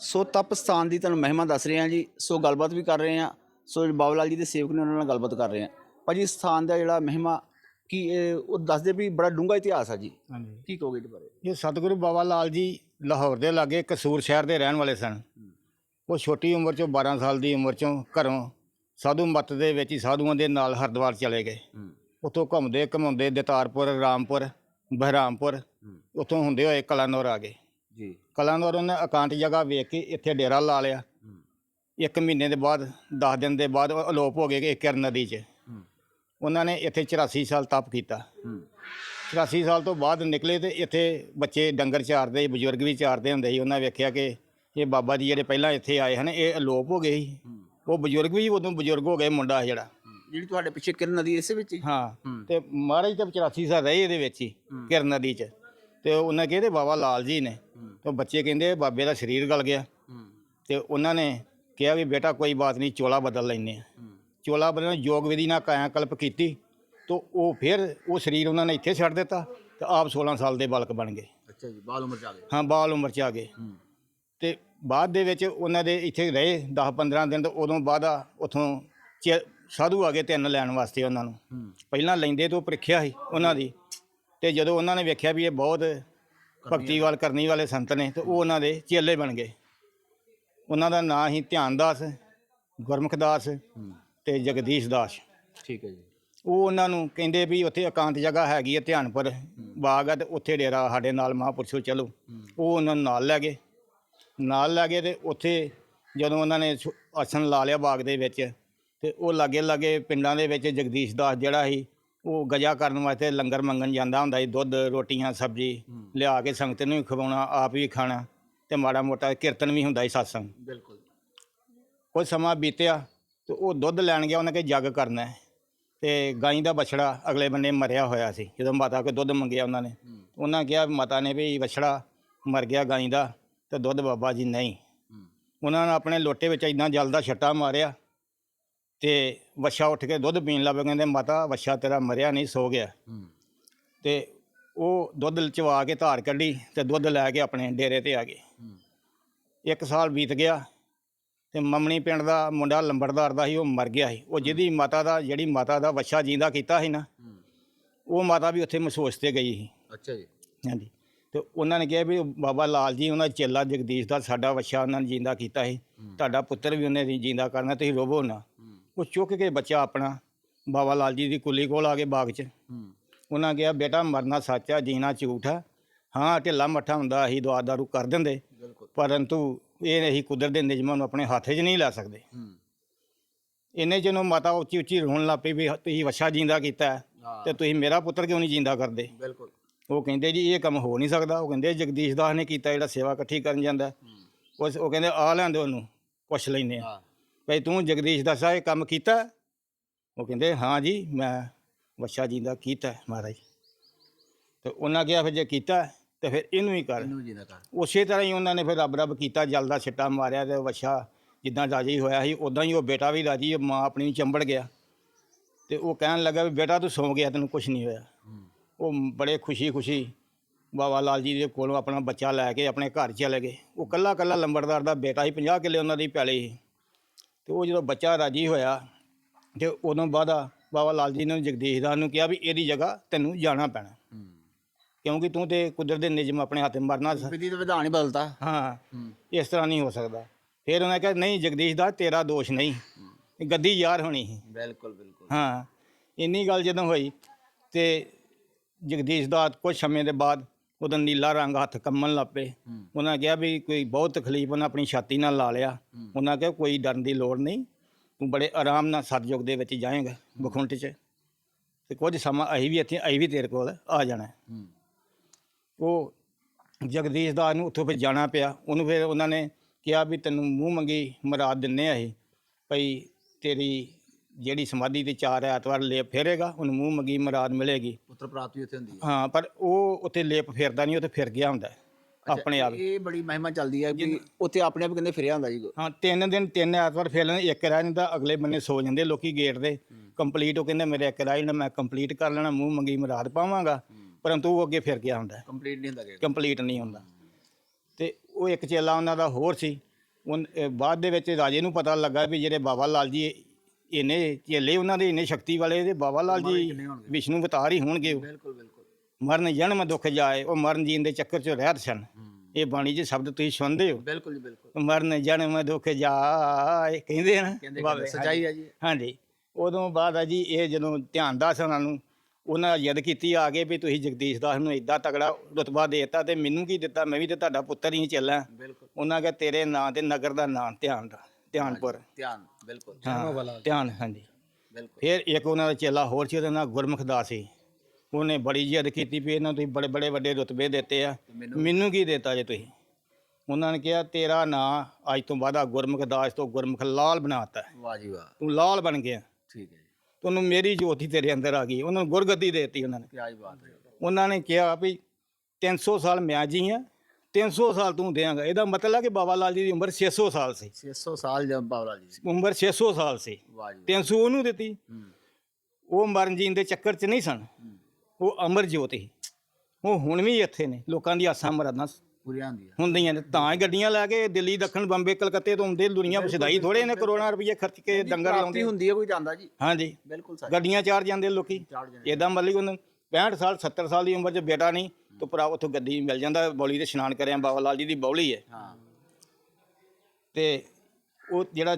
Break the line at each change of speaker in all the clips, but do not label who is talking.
ਸੋ ਤਪ ਸਥਾਨ ਦੀ ਤੁਹਾਨੂੰ ਮਹਿਮਾ ਦੱਸ ਰਹੇ ਹਾਂ ਜੀ। ਸੋ ਗੱਲਬਾਤ ਵੀ ਕਰ ਰਹੇ ਹਾਂ। ਸੋ ਬਾਬਾ ਲਾਲ ਜੀ ਦੇ ਸੇਵਕ ਨੇ ਉਹਨਾਂ ਨਾਲ ਗੱਲਬਾਤ ਕਰ ਰਹੇ ਹਾਂ। ਭਾਜੀ ਸਥਾਨ ਦਾ ਜਿਹੜਾ ਮਹਿਮਾ ਕੀ ਉਹ ਦੱਸਦੇ ਵੀ ਬੜਾ ਡੂੰਘਾ ਇਤਿਹਾਸ ਆ ਜੀ।
ਹਾਂਜੀ।
ਕੀ ਕਹੋਗੇ ਇਹਦੇ ਬਾਰੇ?
ਇਹ ਸਤਿਗੁਰੂ ਬਾਬਾ ਲਾਲ ਜੀ ਲਾਹੌਰ ਦੇ ਲਾਗੇ ਕਸੂਰ ਸ਼ਹਿਰ ਦੇ ਰਹਿਣ ਵਾਲੇ ਸਨ। ਉਹ ਛੋਟੀ ਉਮਰ ਚੋਂ 12 ਸਾਲ ਦੀ ਉਮਰ ਚੋਂ ਘਰੋਂ ਸਾਧੂ ਮੱਤ ਦੇ ਵਿੱਚ ਹੀ ਸਾਧੂਆਂ ਦੇ ਨਾਲ ਹਰਿਦੁਆਰ ਚਲੇ ਗਏ। ਉੱਥੋਂ ਘੁੰਮਦੇ ਘਮਾਉਂਦੇ ਦਤਾਰਪੁਰ ਰਾਮਪੁਰ ਬਹਿਰਾਮਪੁਰ ਉੱਥੋਂ ਹੁੰਦੇ ਹੋਏ ਕਲਾਨੌਰ ਆ ਗਏ।
ਜੀ।
ਕਲਾਨੌਰ ਉਹਨੇ ਇਕਾਂਤ ਜਗ੍ਹਾ ਵੇਖ ਕੇ ਇੱਥੇ ਡੇਰਾ ਲਾ ਲਿਆ। ਇੱਕ ਮਹੀਨੇ ਦੇ ਬਾਅਦ 10 ਦਿਨ ਦੇ ਬਾਅਦ ਉਹ ਅਲੋਪ ਹੋ ਗਏ ਕਿਰਨ ਨਦੀ 'ਚ। ਉਹਨਾਂ ਨੇ ਇੱਥੇ 84 ਸਾਲ ਤਪ ਕੀਤਾ। 84 ਸਾਲ ਤੋਂ ਬਾਅਦ ਨਿਕਲੇ ਤੇ ਇੱਥੇ ਬੱਚੇ ਡੰਗਰ ਚਾਰਦੇ ਬਜ਼ੁਰਗ ਵੀ ਚਾਰਦੇ ਹੁੰਦੇ ਸੀ। ਉਹਨਾਂ ਵੇਖਿਆ ਕਿ ਇਹ ਬਾਬਾ ਜੀ ਜਿਹੜੇ ਪਹਿਲਾਂ ਇੱਥੇ ਆਏ ਹਨ ਇਹ ਅਲੋਪ ਹੋ ਗਏ ਸੀ। ਉਹ ਬਜ਼ੁਰਗ ਵੀ ਉਦੋਂ ਬਜ਼ੁਰਗ ਹੋ ਗਏ ਮੁੰਡਾ ਜਿਹੜਾ।
ਜਿਹੜੀ ਤੁਹਾਡੇ ਪਿੱਛੇ ਕਿਰਨ ਨਦੀ ਇਸੇ ਵਿੱਚ ਹੀ।
ਤੇ ਮਹਾਰਾਜ ਤੇ 84 ਸਾਲ ਰਹੇ ਇਹਦੇ ਵਿੱਚ ਹੀ ਕਿਰਨ ਨਦੀ 'ਚ। ਤੇ ਉਹਨਾਂ ਕਹਿੰਦੇ ਬਾਬਾ ਲਾਲ ਜੀ ਨੇ। ਤੇ ਬੱਚੇ ਕਹਿੰਦੇ ਬਾਬੇ ਦਾ ਸਰੀਰ ਗਲ ਗਿਆ। ਤੇ ਉਹਨਾਂ ਨੇ ਕਿਹਾ ਵੀ ਬੇਟਾ ਕੋਈ ਬਾਤ ਨਹੀਂ ਚੋਲਾ ਬਦਲ ਲੈਨੇ ਆ ਚੋਲਾ ਬਦਲਣ ਯੋਗ ਵਿਧੀ ਨਾਲ ਕਾਇਆ ਕਲਪ ਕੀਤੀ ਤੋਂ ਉਹ ਫਿਰ ਉਹ ਸਰੀਰ ਉਹਨਾਂ ਨੇ ਇੱਥੇ ਛੱਡ ਦਿੱਤਾ ਤੇ ਆਪ 16 ਸਾਲ ਦੇ ਬਾਲਕ ਬਣ ਗਏ।
ਅੱਛਾ ਜੀ ਬਾਲ ਉਮਰ ਚ ਆ ਗਏ।
ਹਾਂ ਬਾਲ ਉਮਰ ਚ ਆ ਗਏ। ਤੇ ਬਾਅਦ ਦੇ ਵਿੱਚ ਉਹਨਾਂ ਦੇ ਇੱਥੇ ਰਹੇ 10 15 ਦਿਨ ਤੋਂ ਉਦੋਂ ਬਾਅਦ ਆ ਉਥੋਂ ਸਾਧੂ ਆ ਗਏ ਤਿੰਨ ਲੈਣ ਵਾਸਤੇ ਉਹਨਾਂ ਨੂੰ। ਪਹਿਲਾਂ ਲੈਂਦੇ ਤੋਂ ਪ੍ਰੀਖਿਆ ਸੀ ਉਹਨਾਂ ਦੀ। ਤੇ ਜਦੋਂ ਉਹਨਾਂ ਨੇ ਵੇਖਿਆ ਵੀ ਇਹ ਬਹੁਤ ਭਗਤੀ ਵਾਲ ਕਰਨੀ ਵਾਲੇ ਸੰਤ ਨੇ ਤੇ ਉਹ ਉਹਨਾਂ ਦੇ ਚੇਲੇ ਬਣ ਗਏ। ਉਹਨਾਂ ਦਾ ਨਾਂ ਹੀ ਧਿਆਨ ਦਾਸ ਗੁਰਮੁਖ ਦਾਸ ਤੇ ਜਗਦੀਸ਼ ਦਾਸ।
ਠੀਕ ਹੈ ਜੀ।
ਉਹ ਉਹਨਾਂ ਨੂੰ ਕਹਿੰਦੇ ਵੀ ਉੱਥੇ ਇਕਾਂਤ ਜਗ੍ਹਾ ਹੈਗੀ ਹੈ ਧਿਆਨਪੁਰ ਬਾਗ ਆ ਤੇ ਉੱਥੇ ਡੇਰਾ ਸਾਡੇ ਨਾਲ ਮਹਾਂਪੁਰਸ਼ੋ ਚਲੋ। ਉਹ ਉਹਨਾਂ ਨੂੰ ਨਾਲ ਲੈ ਗਏ। ਨਾਲ ਲੈ ਗਏ ਤੇ ਉੱਥੇ ਜਦੋਂ ਉਹਨਾਂ ਨੇ ਆਸਣ ਲਾ ਲਿਆ ਬਾਗ ਦੇ ਵਿੱਚ ਤੇ ਉਹ ਲਾਗੇ ਲਾਗੇ ਪਿੰਡਾਂ ਦੇ ਵਿੱਚ ਜਗਦੀਸ਼ ਦਾਸ ਜਿਹੜਾ ਸੀ ਉਹ ਗਜਾ ਕਰਨ ਵਾਸਤੇ ਲੰਗਰ ਮੰਗਣ ਜਾਂਦਾ ਹੁੰਦਾ ਸੀ ਦੁੱਧ ਰੋਟੀਆਂ ਸਬਜ਼ੀ ਲਿਆ ਕੇ ਸੰਗਤ ਨੂੰ ਵੀ ਖਵਾਉਣਾ ਆਪ ਵੀ ਖਾਣਾ ਤੇ ਮਾੜਾ ਮੋਟਾ ਕੀਰਤਨ ਵੀ ਹੁੰਦਾ ਸੀ satsang
ਬਿਲਕੁਲ।
ਕੁਝ ਸਮਾਂ ਬੀਤਿਆ ਤੇ ਉਹ ਦੁੱਧ ਲੈਣ ਗਿਆ ਉਹਨਾਂ ਕੇ ਜੱਗ ਕਰਨਾ ਹੈ। ਤੇ ਗਾਈ ਦਾ ਬਛੜਾ ਅਗਲੇ ਬੰਨੇ ਮਰਿਆ ਹੋਇਆ ਸੀ ਜਦੋਂ ਮਾਤਾ ਕੋਲ ਦੁੱਧ ਮੰਗਿਆ ਉਹਨਾਂ ਨੇ। ਉਹਨਾਂ ਕਿਹਾ ਮਾਤਾ ਨੇ ਵੀ ਬਛੜਾ ਮਰ ਗਿਆ ਗਾਈ ਦਾ ਤੇ ਦੁੱਧ ਬਾਬਾ ਜੀ ਨਹੀਂ। ਉਹਨਾਂ ਨੇ ਆਪਣੇ ਲੋਟੇ ਵਿੱਚ ਇੰਨਾ ਜਲ ਦਾ ਛੱਟਾ ਮਾਰਿਆ ਤੇ ਵੱਛਾ ਉੱਠ ਕੇ ਦੁੱਧ ਪੀਣ ਲੱਗ ਪਿਆ ਕਹਿੰਦੇ ਮਾਤਾ ਵੱਛਾ ਤੇਰਾ ਮਰਿਆ ਨਹੀਂ ਸੋ ਗਿਆ। ਤੇ ਉਹ ਦੁੱਧ ਚਵਾ ਕੇ ਧਾਰ ਕੱਢੀ ਤੇ ਦੁੱਧ ਲੈ ਕੇ ਆਪਣੇ ਡੇਰੇ ਤੇ ਆ ਗਏ। ਇੱਕ ਸਾਲ ਬੀਤ ਗਿਆ ਤੇ ਮਮਣੀ ਪਿੰਡ ਦਾ ਮੁੰਡਾ ਲੰਬੜਦਾਰ ਦਾ ਸੀ ਉਹ ਮਰ ਗਿਆ ਸੀ। ਉਹ ਜਿਹਦੀ ਮਾਤਾ ਦਾ ਜਿਹੜੀ ਮਾਤਾ ਦਾ ਵੱਛਾ ਜਿੰਦਾ ਕੀਤਾ ਸੀ ਨਾ ਉਹ ਮਾਤਾ ਵੀ ਉੱਥੇ ਮਸੋਸ ਤੇ ਗਈ ਸੀ।
ਅੱਛਾ ਜੀ।
ਹਾਂਜੀ। ਤੇ ਉਹਨਾਂ ਨੇ ਕਿਹਾ ਵੀ ਬਾਬਾ ਲਾਲ ਜੀ ਉਹਨਾਂ ਦਾ ਚੇਲਾ ਜਗਦੀਸ਼ ਦਾ ਸਾਡਾ ਵੱਛਾ ਉਹਨਾਂ ਨੇ ਜਿੰਦਾ ਕੀਤਾ ਸੀ। ਤੁਹਾਡਾ ਪੁੱਤਰ ਵੀ ਉਹਨੇ ਜਿੰਦਾ ਕਰਨਾ ਤੁਸੀਂ ਰੋਵੋ ਨਾ। ਉਹ ਚੁੱਕ ਕੇ ਬੱਚਾ ਆਪਣਾ ਬਾਬਾ ਲਾਲ ਜੀ ਦੀ ਕੁੱਲੀ ਕੋਲ ਆ ਕੇ ਬਾਗ 'ਚ। ਉਹਨਾਂ ਕਿਹਾ ਬੇਟਾ ਮਰਨਾ ਸੱਚ ਆ ਜੀਣਾ ਝੂਠ ਆ। ਹਾਂ ਢਿੱਲਾ ਮੱਠਾ ਹੁੰਦਾ ਅਸੀਂ ਦੁਆ ਦਾਰੂ ਕਰ ਦਿੰਦੇ।
ਬਿਲਕੁਲ।
ਪਰੰਤੂ ਇਹ ਅਸੀਂ ਕੁਦਰਤ ਦੇ ਨਿਯਮਾਂ ਨੂੰ ਆਪਣੇ ਹੱਥ 'ਚ ਨਹੀਂ ਲੈ ਸਕਦੇ। ਇੰਨੇ ਜਿਹਨੂੰ ਮਾਤਾ ਉੱਚੀ ਉੱਚੀ ਰੋਣ ਲੱਗ ਪਈ ਵੀ ਤੁਸੀਂ ਵਛਾ ਜਿੰਦਾ ਕੀਤਾ ਹੈ, ਤੇ ਤੁਸੀਂ ਮੇਰਾ ਪੁੱਤਰ ਕਿਉਂ ਨਹੀਂ ਜਿੰਦਾ ਕਰਦੇ?
ਬਿਲਕੁਲ।
ਉਹ ਕਹਿੰਦੇ ਜੀ ਇਹ ਕੰਮ ਹੋ ਨਹੀਂ ਸਕਦਾ। ਉਹ ਕਹਿੰਦੇ ਜਗਦੀਸ਼ ਦਾਸ ਨੇ ਕੀਤਾ ਜਿਹੜਾ ਸੇਵਾ ਇਕੱਠੀ ਕਰਨ ਜਾਂਦਾ। ਉਸ ਉਹ ਕਹਿੰਦੇ ਆ ਲੈਂਦੇ ਉਹਨੂੰ ਪੁੱਛ ਲੈਨੇ ਆ।
ਹਾਂ।
ਭਈ ਤੂੰ ਜਗਦੀਸ਼ ਦਾਸ ਇਹ ਕੰਮ ਕੀਤਾ? ਹੈ? ਉਹ ਕਹਿੰਦੇ ਹਾਂ ਜੀ ਮੈਂ ਵਛਾ ਜਿੰਦਾ ਕੀਤਾ ਹੈ, ਮਹਾਰਾਜ। ਤੇ ਉਹਨਾਂ ਕਿਹਾ ਫਿਰ ਜੇ ਕੀਤਾ ਹੈ, ਤੇ ਫਿਰ ਇਹਨੂੰ ਹੀ ਕਰ।
ਇਹਨੂੰ ਜਿੰਦਾ ਕਰ।
ਉਸੇ ਤਰ੍ਹਾਂ ਹੀ ਉਹਨਾਂ ਨੇ ਫਿਰ ਰੱਬ ਰੱਬ ਕੀਤਾ ਜਲ ਦਾ ਛਿੱਟਾ ਮਾਰਿਆ ਤੇ ਵਛਾ ਜਿੱਦਾਂ ਰਾਜੀ ਹੋਇਆ ਸੀ ਉਦਾਂ ਹੀ ਉਹ ਬੇਟਾ ਵੀ ਰਾਜੀ ਮਾਂ ਆਪਣੀ ਚੰਬੜ ਗਿਆ। ਤੇ ਉਹ ਕਹਿਣ ਲੱਗਾ ਵੀ ਬੇਟਾ ਤੂੰ ਸੌਂ ਗਿਆ ਤੈਨੂੰ ਕੁਝ ਨਹੀਂ ਹੋਇਆ। ਉਹ ਬੜੇ ਖੁਸ਼ੀ ਖੁਸ਼ੀ ਬਾਬਾ ਲਾਲ ਜੀ ਦੇ ਕੋਲੋਂ ਆਪਣਾ ਬੱਚਾ ਲੈ ਕੇ ਆਪਣੇ ਘਰ ਚਲੇ ਗਏ। ਉਹ ਕੱਲਾ ਕੱਲਾ ਲੰਬੜਦਾਰ ਦਾ ਬੇਟਾ ਸੀ 50 ਕਿੱਲੇ ਉਹਨਾਂ ਦੀ ਪੈਲੀ ਸੀ। ਤੇ ਉਹ ਜਦੋਂ ਬੱਚਾ ਰਾਜੀ ਹੋਇਆ ਤੇ ਉਦੋਂ ਬਾਅਦ ਬਾਬਾ ਲਾਲ ਜੀ ਨੇ ਜਗਦੀਸ਼ ਦਾਸ ਨੂੰ ਕਿਹਾ ਵੀ ਇਹਦੀ ਜਗ੍ਹਾ ਤੈਨੂੰ ਜਾਣਾ ਪੈਣਾ। ਕਿਉਂਕਿ ਤੂੰ ਤੇ ਕੁਦਰਤ ਦੇ ਨਿਯਮ ਆਪਣੇ ਹੱਥ ਮਰਨਾ ਸ-
ਵਿਧੀ ਦਾ ਵਿਧਾਨ ਹੀ ਬਦਲਤਾ।
ਹਾਂ। ਇਸ ਤਰ੍ਹਾਂ ਨਹੀਂ ਹੋ ਸਕਦਾ। ਫਿਰ ਉਹਨੇ ਕਿਹਾ ਨਹੀਂ ਜਗਦੀਸ਼ ਦਾ ਤੇਰਾ ਦੋਸ਼ ਨਹੀਂ। ਇਹ ਗੱਦੀ ਯਾਰ ਹੋਣੀ ਸੀ।
ਬਿਲਕੁਲ ਬਿਲਕੁਲ।
ਹਾਂ। ਇੰਨੀ ਗੱਲ ਜਦੋਂ ਹੋਈ ਤੇ ਜਗਦੀਸ਼ ਦਾ ਕੁਝ ਸਮੇਂ ਦੇ ਬਾਅਦ ਉਹਦਾ ਨੀਲਾ ਰੰਗ ਹੱਥ ਕੰਮਣ ਲੱਪੇ ਉਹਨਾਂ ਕਿਹਾ ਵੀ ਕੋਈ ਬਹੁਤ ਤਕਲੀਫ ਉਹਨਾਂ ਆਪਣੀ ਛਾਤੀ ਨਾਲ ਲਾ ਲਿਆ। ਉਹਨਾਂ ਕਿਹਾ ਕੋਈ ਡਰਨ ਦੀ ਲੋੜ ਨਹੀਂ ਤੂੰ ਬੜੇ ਆਰਾਮ ਨਾਲ ਸਤਜੁਗ ਦੇ ਵਿੱਚ ਜਾਏਂਗਾ ਬਖੁੰਟ 'ਚ। ਤੇ ਕੁਝ ਸਮਾਂ ਅਸੀਂ ਵੀ ਇੱਥੇ ਅਸੀਂ ਵੀ ਤੇਰੇ ਕੋਲ ਆ ਜਾਣਾ। ਉਹ ਜਗਦੀਸ਼ ਦਾਸ ਨੂੰ ਉੱਥੋਂ ਫਿਰ ਜਾਣਾ ਪਿਆ। ਉਹਨੂੰ ਫਿਰ ਉਹਨਾਂ ਨੇ ਕਿਹਾ ਵੀ ਤੈਨੂੰ ਮੂੰਹ ਮੰਗੀ ਮਰਾਦ ਦਿੰਨੇ ਆ ਇਹ ਭਈ ਤੇਰੀ ਜਿਹੜੀ ਸਮਾਧੀ ਤੇ ਚਾਰ ਐਤਵਾਰ ਲੇਪ ਫੇਰੇਗਾ ਉਹਨੂੰ ਮੂੰਹ ਮੰਗੀ ਮਰਾਦ ਮਿਲੇਗੀ।
ਪੁੱਤਰ ਪ੍ਰਾਪਤੀ ਉੱਥੇ ਹੁੰਦੀ ਹੈ।
ਹਾਂ ਪਰ ਉਹ ਉੱਥੇ ਲੇਪ ਫੇਰਦਾ ਨਹੀਂ ਉੱਥੇ ਫਿਰ ਗਿਆ ਹੁੰਦਾ ਹੈ, ਆਪਣੇ ਆਪ
ਇਹ ਬੜੀ ਮਹਿਮਾ ਚੱਲਦੀ ਹੈ ਕਿ ਉੱਥੇ ਆਪਣੇ ਆਪ ਕਹਿੰਦੇ ਫਿਰਿਆ ਹੁੰਦਾ ਜੀ
ਹਾਂ ਤਿੰਨ ਦਿਨ ਤਿੰਨ ਐਤਵਾਰ ਫੇਰ ਲੈਣੇ ਇੱਕ ਰਹਿ ਜਾਂਦਾ ਅਗਲੇ ਬੰਨੇ ਸੋ ਜਾਂਦੇ ਲੋਕੀ ਗੇਟ ਦੇ। ਕੰਪਲੀਟ ਉਹ ਕਹਿੰਦੇ ਮੇਰੇ ਇੱਕ ਰਹਿ ਜਾਣਾ ਮੈਂ ਕੰਪਲੀਟ ਕਰ ਲੈਣਾ ਮੂੰਹ ਮੰਗੀ ਮਰਾਦ ਪਾਵਾਂਗਾ। ਪਰੰਤੂ ਉਹ ਅੱਗੇ ਫਿਰ ਗਿਆ ਹੁੰਦਾ।
ਕੰਪਲੀਟ ਨਹੀਂ ਹੁੰਦਾ ਕਿ
ਕੰਪਲੀਟ ਨਹੀਂ ਹੁੰਦਾ। ਤੇ ਉਹ ਇੱਕ ਚੇਲਾ ਉਹਨਾਂ ਦਾ ਹੋਰ ਸੀ। ਇਹ ਬਾਅਦ ਦੇ ਵਿੱਚ ਰਾਜੇ ਨੂੰ ਪਤਾ ਲੱਗਾ ਵੀ ਜਿਹੜੇ ਬਾਬਾ ਲਾਲ ਜੀ ਇਹਨੇ ਚੇਲੇ ਉਹਨਾਂ ਦੇ ਇੰਨੇ ਸ਼ਕਤੀ ਵਾਲੇ ਤੇ ਬਾਬਾ ਲਾਲ ਜੀ ਵਿਸ਼ਨੂੰ ਅਵਤਾਰ ਹੀ ਹੋਣਗੇ ਉਹ।
ਬਿਲਕੁਲ ਬਿਲਕੁਲ।
ਮਰਨ ਜਨਮ ਦੁੱਖ ਜਾਏ ਉਹ ਮਰਨ ਜੀਣ ਦੇ ਚੱਕਰ 'ਚ ਰਹਿਤ ਸਨ। ਇਹ ਬਾਣੀ 'ਚ ਸ਼ਬਦ ਤੁਸੀਂ ਸੁਣਦੇ ਹੋ?
ਬਿਲਕੁਲ ਜੀ ਬਿਲਕੁਲ।
ਮਰਨ ਜਨਮ ਦੁੱਖ ਜਾਏ ਕਹਿੰਦੇ ਨਾ ਬਾਬੇ,
ਸੱਚਾਈ ਹੈ ਜੀ।
ਹਾਂਜੀ। ਉਦੋਂ ਬਾਅਦ ਆ ਜੀ ਇਹ ਜਦੋਂ ਧਿਆਨ ਦਾਸ ਉਹਨਾਂ ਨੂੰ ਉਹਨਾਂ ਯਦ ਕੀਤੀ ਆ ਕੇ ਵੀ ਤੁਸੀਂ ਜਗਦੀਸ਼ ਦਾਸ ਨੂੰ ਏਡਾ ਤਗੜਾ ਰਤਬਾ ਦੇਤਾ ਤੇ ਮੈਨੂੰ ਕੀ ਦਿੱਤਾ? ਮੈਂ ਵੀ ਤੇ ਤੁਹਾਡਾ ਪੁੱਤਰ ਹੀ ਚੱਲਾਂ
ਬਿਲਕੁਲ।
ਉਹਨਾਂ ਕਿਹਾ ਤੇਰੇ ਨਾਂ ਤੇ ਨਗਰ ਦਾ ਨਾਂ ਧਿਆਨ ਦਾ ਧਿਆਨਪੁਰ
ਧਿਆਨ ਬਿਲਕੁਲ।
ਹਾਂ ਧਿਆਨ ਹਾਂਜੀ।
ਬਿਲਕੁਲ।
ਫਿਰ ਇੱਕ ਉਹਨਾਂ ਦਾ ਚੇਲਾ ਹੋਰ ਸੀ ਉਹਦਾ ਨਾਂ ਗੁਰਮੁਖ ਦਾਸ ਸੀ। ਉਹਨੇ ਬੜੀ ਜਿੱਦ ਕੀਤੀ ਵੀ ਇਹਨਾਂ ਤੁਸੀਂ ਬੜੇ ਬੜੇ ਵੱਡੇ ਰੁਤਬੇ ਦਿੱਤੇ ਆ। ਮੈਨੂੰ ਕੀ ਦਿੱਤਾ ਜੇ ਤੁਸੀਂ? ਉਹਨਾਂ ਨੇ ਕਿਹਾ ਤੇਰਾ ਨਾਂ ਅੱਜ ਤੋਂ ਬਾਅਦ ਆ ਗੁਰਮੁਖ ਦਾਸ ਤੋਂ ਗੁਰਮੁਖ ਲਾਲ ਬਣਾਤਾ
ਵਾਹ ਜੀ ਵਾਹ।
ਤੂੰ ਲਾਲ ਬਣ ਗਿਆ।
ਠੀਕ ਹੈ ਜੀ।
ਤੁਹਾਨੂੰ ਮੇਰੀ ਜੋਤੀ ਤੇਰੇ ਅੰਦਰ ਆ ਗਈ। ਉਹਨਾਂ ਨੂੰ ਗੁਰਗੱਦੀ ਦੇਤੀ ਉਹਨਾਂ ਨੇ।
ਕੀ ਬਾਤ ਹੈ।
ਉਹਨਾਂ ਨੇ ਕਿਹਾ ਵੀ 300 ਸਾਲ ਮੈਂ ਜੀ ਆ 300 ਸਾਲ ਤੂੰ ਦੇਂਗਾ ਇਹਦਾ ਮਤਲਬ ਕਿ ਬਾਬਾ ਲਾਲ ਜੀ ਦੀ ਉਮਰ 600 ਸਾਲ ਸੀ।
600 ਸਾਲ ਜਦ ਬਾਬਲਾ ਜੀ ਸੀ
ਉਮਰ 600 ਸਾਲ ਸੀ।
ਵਾਹ ਜੀ
300 ਉਹਨੂੰ ਦਿੱਤੀ।
ਹੂੰ।
ਉਹ ਮਰਨ ਜੀਣ ਦੇ ਚੱਕਰ 'ਚ ਨਹੀਂ ਸਨ। ਉਹ ਅਮਰ ਜੋਤ ਸੀ। ਉਹ ਹੁਣ ਵੀ ਇੱਥੇ ਨੇ। ਲੋਕਾਂ ਦੀ ਆਸਾਂ ਮਰਾਦਾਂ
ਪੂਰੀਆਂ ਹੁੰਦੀਆਂ।
ਹੁੰਦੀਆਂ ਨੇ। ਤਾਂ ਹੀ ਗੱਡੀਆਂ ਲੈ ਕੇ ਦਿੱਲੀ ਦੱਖਣ ਬੰਬੇ ਕਲਕੱਤੇ ਤੋਂ ਆਉਂਦੇ ਦੁਨੀਆ ਵਸਦਾਈ ਥੋੜੇ ਨੇ ਕਰੋੜਾਂ ਰੁਪਏ ਖਰਚ ਕੇ ਡੰਗਰ ਲਾਉਂਦੇ।
ਹੁੰਦੀ ਹੈ ਕੋਈ ਜਾਂਦਾ ਜੀ।
ਹਾਂਜੀ।
ਬਿਲਕੁਲ ਸੱਚ
ਗੱਡੀਆਂ ਚਾਰ ਜਾਂਦੇ ਲੋਕੀ। ਇਦਾਂ ਮਤਲਬ ਉਹਨਾਂ 65 ਸਾਲ 70 ਸਾਲ ਦੀ ਉਮਰ 'ਚ ਬੇਟਾ ਨਹੀਂ ਤਾਂ ਭਰਾ ਉੱਥੋਂ ਗੱਡੀ ਮਿਲ ਜਾਂਦਾ ਬੌਲੀ ਤੇ ਇਸ਼ਨਾਨ ਕਰਿਆ ਬਾਬਾ ਲਾਲ ਜੀ ਦੀ ਬੌਲੀ ਹੈ
ਹਾਂ।
ਤੇ ਉਹ ਜਿਹੜਾ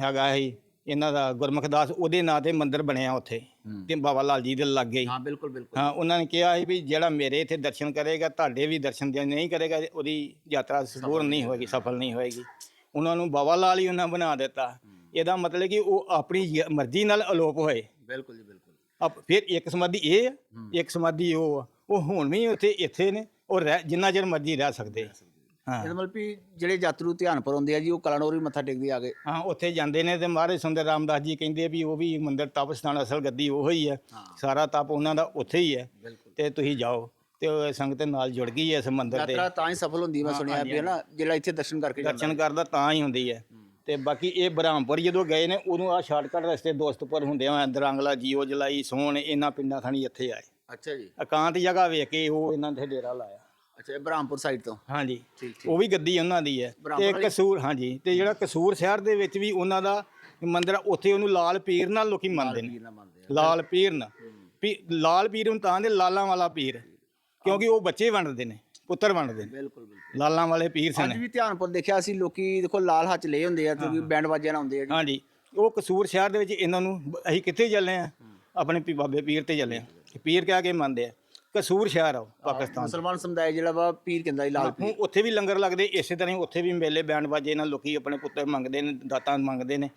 ਹੈਗਾ ਸੀ ਇਹਨਾਂ ਦਾ ਗੁਰਮੁਖ ਦਾਸ ਉਹਦੇ ਨਾਂ ਤੇ ਮੰਦਿਰ ਬਣਿਆ ਉੱਥੇ। ਤੇ ਬਾਬਾ ਲਾਲ ਜੀ ਦੇ ਲਾਗੇ ਹੀ।
ਹਾਂ ਬਿਲਕੁਲ ਬਿਲਕੁਲ।
ਹਾਂ ਉਹਨਾਂ ਨੇ ਕਿਹਾ ਸੀ ਵੀ ਜਿਹੜਾ ਮੇਰੇ ਇੱਥੇ ਦਰਸ਼ਨ ਕਰੇਗਾ ਤੁਹਾਡੇ ਵੀ ਦਰਸ਼ਨ ਜੇ ਨਹੀਂ ਕਰੇਗਾ ਉਹਦੀ ਯਾਤਰਾ ਸਫਲ ਨਹੀਂ ਹੋਏਗੀ ਸਫਲ ਨਹੀਂ ਹੋਏਗੀ। ਉਹਨਾਂ ਨੂੰ ਬਾਬਾ ਲਾਲ ਹੀ ਉਹਨਾਂ ਬਣਾ ਦਿੱਤਾ। ਇਹਦਾ ਮਤਲਬ ਕਿ ਉਹ ਆਪਣੀ ਮਰਜ਼ੀ ਨਾਲ ਅਲੋਪ ਹੋਏ।
ਬਿਲਕੁਲ ਜੀ ਬਿਲਕੁਲ।
ਅਪ ਫਿਰ ਇੱਕ ਸਮਾਧੀ ਇਹ ਆ ਇੱਕ ਸਮਾਧੀ ਉਹ ਆ। ਉਹ ਹੁਣ ਵੀ ਉੱਥੇ ਇੱਥੇ ਨੇ ਉਹ ਰਹਿ ਜਿੰਨਾ ਚਿਰ ਮਰਜ਼ੀ ਰਹਿ ਸਕਦੇ। ਹਾਂ।
ਇਹਦਾ ਮਤਲਬ ਵੀ ਜਿਹੜੇ ਯਾਤਰੂ ਧਿਆਨਪੁਰ ਆਉਂਦੇ ਆ ਜੀ ਉਹ ਕਲਾਨੌਰ ਮੱਥਾ ਟੇਕਦੇ ਆ ਗਏ
ਹਾਂ ਉੱਥੇ ਜਾਂਦੇ ਨੇ ਤੇ ਮਹਾਰਾਜ ਸੁੰਦਰ ਰਾਮਦਾਸ ਜੀ ਕਹਿੰਦੇ ਵੀ ਉਹ ਵੀ ਮੰਦਿਰ ਤਪ ਸਥਾਨ ਅਸਲ ਗੱਦੀ ਉਹ ਹੀ ਹੈ
ਹਾਂ।
ਸਾਰਾ ਤਪ ਉਹਨਾਂ ਦਾ ਉੱਥੇ ਹੀ ਹੈ
ਬਿਲਕੁਲ।
ਤੇ ਤੁਸੀਂ ਜਾਓ ਤੇ ਉਹ ਸੰਗਤ ਨਾਲ ਜੁੜ ਗਈ ਹੈ ਇਸ ਮੰਦਿਰ ਦੇ।
ਯਾਤਰਾ ਤਾਂ ਹੀ ਸਫਲ ਹੁੰਦੀ ਮੈਂ ਸੁਣਿਆ ਵੀ ਹੈ ਨਾ ਜਿਹੜਾ ਇੱਥੇ ਦਰਸ਼ਨ ਕਰਕੇ ਜਾਂਦਾ।
ਦਰਸ਼ਨ ਕਰਦਾ ਤਾਂ ਹੀ ਹੁੰਦੀ ਹੈ ਤੇ ਬਾਕੀ ਇਹ ਬ੍ਰਹਮਪੁਰ ਜਦੋਂ ਗਏ ਨੇ ਉਦੋਂ ਆ ਸ਼ਾਰਟਕਟ ਰਸਤੇ ਦੋਸਤਪੁਰ ਹੁੰਦੇ ਆ ਦਰਾਂਗਲਾ ਜੀਓ ਜਲਾਈ ਸੋਹਣ ਇਹਨਾਂ ਪਿੰਡਾਂ ਥਾਣੀ ਇੱਥੇ ਆਏ।
ਅੱਛਾ ਜੀ।
ਇਕਾਂਤ ਜਗ੍ਹਾ ਵੇਖ ਕੇ ਉਹ ਇਹਨਾਂ ਦੇ ਡੇਰਾ ਲਾਇਆ।
ਅੱਛਾ ਬ੍ਰਹਮਪੁਰ ਸਾਈਡ ਤੋਂ?
ਹਾਂਜੀ। ਉਹ ਵੀ ਗੱਦੀ ਉਹਨਾਂ ਦੀ ਹੈ। ਤੇ ਕਸੂਰ ਹਾਂਜੀ। ਤੇ ਜਿਹੜਾ ਕਸੂਰ ਸ਼ਹਿਰ ਦੇ ਵਿੱਚ ਵੀ ਉਹਨਾਂ ਦਾ ਮੰਦਿਰ ਉੱਥੇ ਉਹਨੂੰ ਲਾਲ ਪੀਰ ਨਾਲ ਲੋਕੀ ਮੰਨਦੇ ਨੇ। ਲਾਲ ਪੀਰ ਨਾ ਪੀ ਲਾਲ ਪੀਰ ਨੂੰ ਤਾਂ ਦੇ ਲਾਲਾਂ ਵਾਲਾ ਪੀਰ। ਕਿਉਂਕਿ ਉਹ ਬੱਚੇ ਵੰਡਦੇ ਨੇ। ਪੁੱਤਰ ਨੇ।
ਬਿਲਕੁਲ ਬਿਲਕੁਲ।
ਲਾਲਾਂ ਵਾਲੇ ਪੀਰ
ਅੱਜ
ਸਨ
ਵੀ ਧਿਆਨਪੁਰ ਦੇਖਿਆ ਸੀ ਲੋਕੀ ਦੇਖੋ ਲਾਲ ਹੱਥ ਲਏ ਹੁੰਦੇ ਆ ਤੇ ਬੈਂਡ ਵਾਜਿਆਂ ਨਾਲ ਆਉਂਦੇ ਆ ਜੀ।
ਹਾਂਜੀ। ਉਹ ਕਸੂਰ ਸ਼ਹਿਰ ਦੇ ਵਿੱਚ ਇਹਨਾਂ ਨੂੰ ਬ- ਅਸੀਂ ਕਿੱਥੇ ਚੱਲੇ ਆ? ਆਪਣੇ ਪੀ ਬਾਬੇ ਪੀਰ ਤੇ ਚੱਲੇ ਆ। ਪੀਰ ਕਹਿ ਕੇ ਮੰਨਦੇ ਆ। ਕਸੂਰ ਸ਼ਹਿਰ ਆ ਉਹ, ਪਾਕਿਸਤਾਨ।
ਮੁਸਲਮਾਨ ਸਮੁਦਾਇ ਜਿਹੜਾ ਵਾ ਪੀਰ ਕਹਿੰਦਾ ਜੀ ਲਾਲ ਪੀਰ
ਹੁਣ ਉੱਥੇ ਵੀ ਲੰਗਰ ਲੱਗਦੇ ਇਸੇ ਤਰ੍ਹਾਂ ਹੀ ਉੱਥੇ ਵੀ ਮੇਲੇ ਬੈਂਡ ਬਾਜੇ ਨਾਲ ਲੋਕੀ ਆਪਣੇ ਪੁੱਤਰ ਮੰਗਦੇ ਨੇ ਦਾਤਾਂ ਮੰਗਦੇ ਨੇ।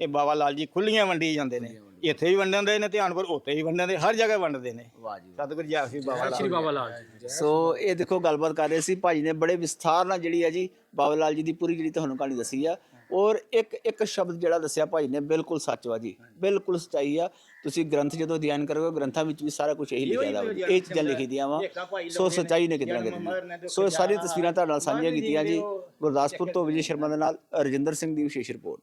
ਇਹ ਬਾਬਾ ਲਾਲ ਜੀ ਖੁੱਲੀਆਂ ਵੰਡੀ ਜਾਂਦੇ ਨੇ। ਇੱਥੇ ਵੀ ਵੰਡਦੇ ਨੇ ਧਿਆਨਪੁਰ ਉੱਥੇ ਵੀ ਵੰਡਦੇ ਹਰ ਜਗ੍ਹਾ ਵੰਡਦੇ ਨੇ।
ਵਾਹ ਜੀ ਵਾਹ।
ਸਤਿਗੁਰ ਜੀ ਬਾਬਾ ਲਾਲ
ਸੋ ਇਹ ਦੇਖੋ ਗੱਲਬਾਤ ਕਰ ਰਹੇ ਸੀ ਭਾਜੀ ਨੇ ਬੜੇ ਵਿਸਥਾਰ ਨਾਲ ਜਿਹੜੀ ਹੈ ਜੀ ਬਾਬਾ ਲਾਲ ਜੀ ਦੀ ਪੂਰੀ ਜਿਹੜੀ ਤੁਹਾਨੂੰ ਕਹਾਣੀ ਦੱਸੀ ਆ। ਔਰ ਇੱਕ ਇੱਕ ਸ਼ਬਦ ਜਿਹੜਾ ਦੱਸਿਆ ਭਾਜੀ ਨੇ ਬਿਲਕੁਲ ਸੱਚ ਵਾ ਜੀ। ਬਿਲਕੁਲ ਸੱਚਾਈ ਆ। ਤੁਸੀਂ ਗ੍ਰੰਥ ਜਦੋਂ ਅਧਿਐਨ ਕਰੋਗੇ ਗ੍ਰੰਥਾਂ ਵਿੱਚ ਵੀ ਸਾਰਾ ਕੁਝ ਇਹੀ ਲਿਖਿਆ ਦਾ ਇਹ ਚੀਜ਼ਾਂ ਲਿਖੀ ਦੀਆਂ ਵਾ ਸੋ ਸੱਚਾਈ ਨੇ ਕਿਤਨਾ ਕਿਤੇ ਸੋ ਸਾਰੀਆਂ ਤਸਵੀਰਾਂ ਤੁਹਾਡੇ ਨਾਲ ਸਾਂਝੀਆਂ ਕੀਤੀਆਂ ਜੀ। ਗੁਰਦਾਸਪੁਰ ਤੋਂ ਵਿਜੇ ਸ਼ਰਮਾ ਦੇ ਨਾਲ ਰਜਿੰਦਰ ਸਿੰਘ ਦੀ ਵਿਸ਼ੇਸ਼ ਰਿਪੋਰਟ।